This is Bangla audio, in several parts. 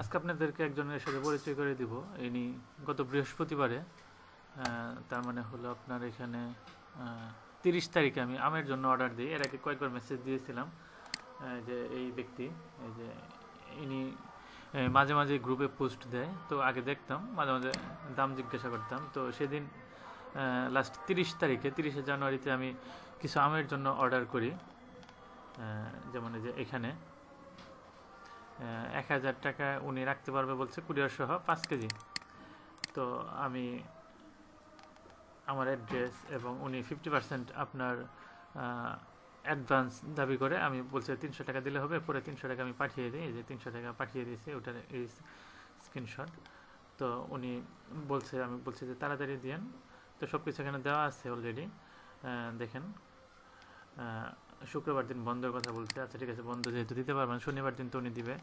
আজকে আপনাদেরকে একজনের সাথে পরিচয় করে দিব। ইনি গত বৃহস্পতিবারে তার মানে হলো আপনার এখানে তিরিশ তারিখে আমি আমের জন্য অর্ডার দিই। এর আগে কয়েকবার মেসেজ দিয়েছিলাম যে এই ব্যক্তি, এই যে ইনি মাঝে মাঝে গ্রুপে পোস্ট দেয়। তো আগে দেখতাম, মাঝে মাঝে দাম জিজ্ঞাসা করতাম। তো সেদিন লাস্ট তিরিশ তারিখে, তিরিশে জানুয়ারিতে আমি কিছু আমের জন্য অর্ডার করি যেমন এই যে এখানে। এক হাজার টাকা উনি রাখতে পারবে বলছে কুরিয়ার সহ পাঁচ কেজি। তো আমি আমার অ্যাড্রেস এবং উনি ফিফটি পার্সেন্ট আপনার অ্যাডভান্স দাবি করে আমি বলছে তিনশো টাকা দিলে হবে, পরে তিনশো টাকা আমি পাঠিয়ে দিই। যে তিনশো টাকা পাঠিয়ে দিয়েছি, ওটার এই স্ক্রিনশট তো উনি বলছে, আমি বলছি যে তাড়াতাড়ি দিয়েন। তো সব কিছু এখানে দেওয়া আছে অলরেডি দেখেন। শুক্রবার দিন বন্ধের কথা বলছে। আচ্ছা ঠিক আছে, বন্ধ যেহেতু দিতে পারবেন শনিবার দিন তো উনি দিবে।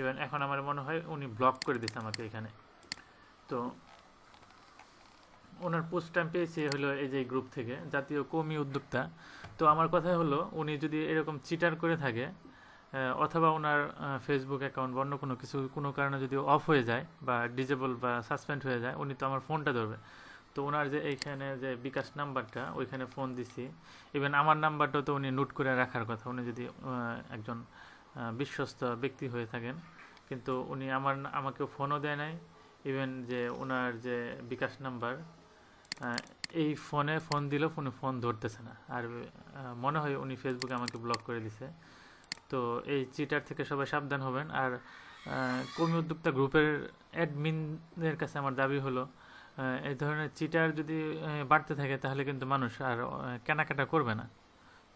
ইভেন এখন আমার মনে হয় উনি ব্লক করে দিচ্ছে আমাকে এখানে। তো ওনার পোস্ট টাইম পেয়েছি হলো এই যে গ্রুপ থেকে, জাতীয় কর্মী উদ্যোক্তা। তো আমার কথা হলো, উনি যদি এরকম চিটার করে থাকে অথবা ওনার ফেসবুক অ্যাকাউন্ট বা অন্য কোনো কিছু, কোনো কারণে যদি অফ হয়ে যায় বা ডিজেবল বা সাসপেন্ড হয়ে যায়, উনি তো আমার ফোনটা ধরবে। তো ওনার যে এইখানে যে বিকাশ নাম্বারটা, ওইখানে ফোন দিছি। ইভেন আমার নাম্বারটাও তো উনি নোট করে রাখার কথা। উনি যদি একজন বিশ্বস্ত ব্যক্তি হয়ে থাকেন, কিন্তু উনি আমার আমাকে ফোনও দেয় নাই। ইভেন যে ওনার যে বিকাশ নাম্বার এই ফোনে ফোন দিলেও ফোনে ফোন ধরতেছে না। আর মনে হয় উনি ফেসবুকে আমাকে ব্লক করে দিছে। তো এই চিটার থেকে সবাই সাবধান হবেন। আর কর্মী উদ্যোক্তা গ্রুপের অ্যাডমিনদের কাছে আমার দাবি হলো এই ধরনের চিটার যদি বাড়তে থাকে, তাহলে কিন্তু মানুষ আর কেনাকাটা করবে না।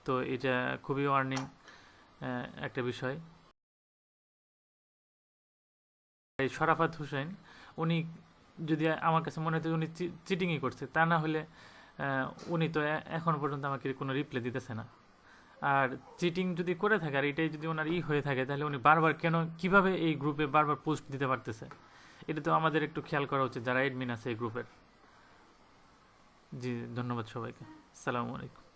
তো এটা খুবই ওয়ার্নিং একটা বিষয়। শরাফাত হোসেন, উনি যদি আমার কাছে মনে হচ্ছে উনি চিটিংই করছে, তা না হলে উনি তো এখন পর্যন্ত আমাকে কোনো রিপ্লাই দিতেছে না। আর চিটিং যদি করে থাকে, আর এটাই যদি ওনার ই হয়ে থাকে, তাহলে উনি বারবার কেন, কীভাবে এই গ্রুপে বারবার পোস্ট দিতে পারতেছে? এটা তো আমাদের একটু খেয়াল করা উচিত, যারা এডমিন আছে এই গ্রুপের জি, ধন্যবাদ সবাইকে। সালামু আলাইকুম।